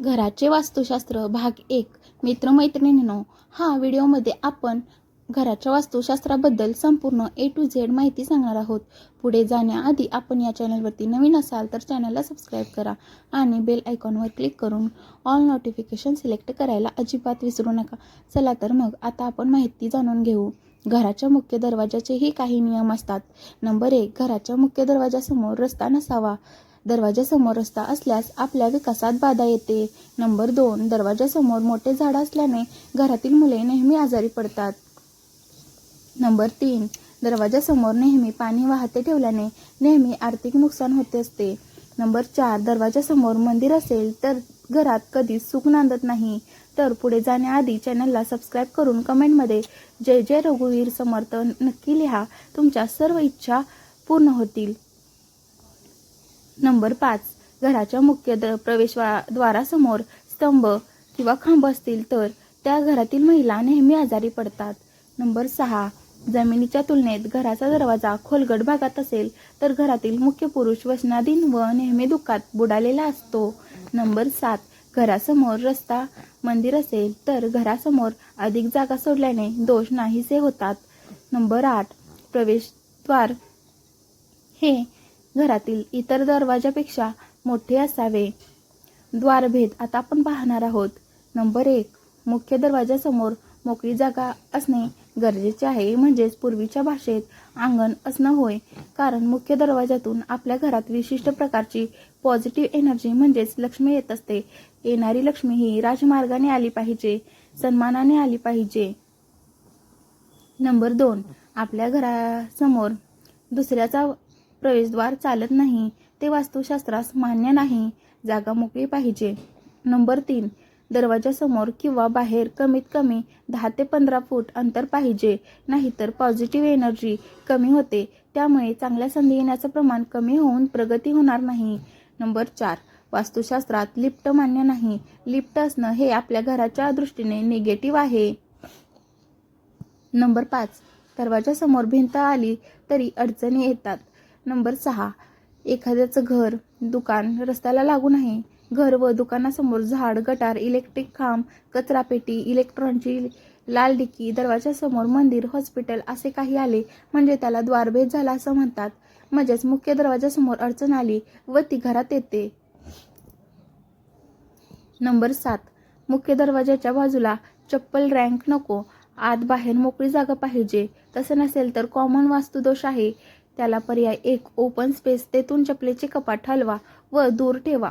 घराचे वास्तुशास्त्र भाग एक मित्रमैत्रिणींनो हा व्हिडिओमध्ये आपण घराच्या वास्तुशास्त्राबद्दल संपूर्ण ए टू झेड माहिती सांगणार आहोत. पुढे जाण्याआधी आपण या चॅनलवरती नवीन असाल तर चॅनलला सबस्क्राईब करा आणि बेल आयकॉनवर क्लिक करून ऑल नोटिफिकेशन सिलेक्ट करायला अजिबात विसरू नका. चला तर मग आता आपण माहिती जाणून घेऊ. घराच्या मुख्य दरवाजाचेही काही नियम असतात. नंबर एक घराच्या मुख्य दरवाजासमोर रस्ता नसावा. दरवाजासमोर रस्ता असल्यास आपल्या विकासात बाधा येते. नंबर दोन दरवाजासमोर मोठे झाड असल्याने घरातील मुले नेहमी आजारी पडतात. नंबर तीन दरवाजासमोर नेहमी पाणी वाहते ठेवल्याने नेहमी आर्थिक नुकसान होते असते. नंबर चार दरवाजासमोर मंदिर असेल तर घरात कधीच सुख नांदत नाही. तर पुढे जाण्याआधी चॅनलला सबस्क्राईब करून कमेंटमध्ये जय जय रघुवीर समर्थ नक्की लिहा. तुमच्या सर्व इच्छा पूर्ण होतील. नंबर पाच. घराच्या मुख्य द प्रवेशद्वारासमोर स्तंभ किंवा खांब असतील तर त्या घरातील महिला नेहमी आजारी पडतात. नंबर सहा. जमिनीच्या तुलनेत घराचा दरवाजा खोलगट भागात असेल तर घरातील मुख्य पुरुष वचनाधीन व नेहमी दुःखात बुडालेला असतो. नंबर सात. घरासमोर रस्ता मंदिर असेल तर घरासमोर अधिक जागा सोडल्याने दोष नाहीसे होतात. नंबर आठ. प्रवेशद्वार हे घरातील इतर दरवाजापेक्षा मोठे असावे. द्वारभेद आता आपण पाहणार आहोत. नंबर एक मुख्य दरवाजासमोर मोकळी जागा असणे गरजेचे आहे. म्हणजेच पूर्वीच्या भाषेत अंगण असणं होय. कारण मुख्य दरवाजातून आपल्या घरात विशिष्ट प्रकारची पॉझिटिव्ह एनर्जी म्हणजेच लक्ष्मी येत असते. येणारी लक्ष्मी ही राजमार्गाने आली पाहिजे सन्मानाने आली पाहिजे. नंबर दोन आपल्या घरासमोर दुसऱ्याचा प्रवेशद्वार चालत नाही. ते वास्तुशास्त्रास मान्य नाही. जागा मोकळी पाहिजे. नंबर तीन. दरवाजासमोर किंवा बाहेर कमीत कमी दहा ते पंधरा फूट अंतर पाहिजे. नाहीतर पॉझिटिव्ह एनर्जी कमी होते. त्यामुळे चांगल्या संधी येण्याचं प्रमाण कमी होऊन प्रगती होणार नाही. नंबर चार. वास्तुशास्त्रात लिफ्ट मान्य नाही. लिफ्ट असणं हे आपल्या घराच्या दृष्टीने निगेटिव्ह आहे. नंबर पाच. दरवाजासमोर भिंत आली तरी अडचणी येतात. नंबर सहा. एखाद्याचं घर दुकान रस्त्याला लागून आहे घर व दुकानासमोर झाड गटार इलेक्ट्रिक खांब कचरापेटी इलेक्ट्रॉनची लाल डिक्की दरवाजासमोर मंदिर हॉस्पिटल असे काही आले म्हणजे त्याला द्वारभेद झाला असं म्हणतात. म्हणजेच मुख्य दरवाजासमोर अडचण आली व ती घरात येते. नंबर सात. मुख्य दरवाजाच्या बाजूला चप्पल रँक नको. आत बाहेर मोकळी जागा पाहिजे. तसं नसेल तर कॉमन वास्तुदोष आहे. त्याला पर्याय एक. ओपन स्पेस तेथून चपलेचे कपाट हलवा व दूर ठेवा.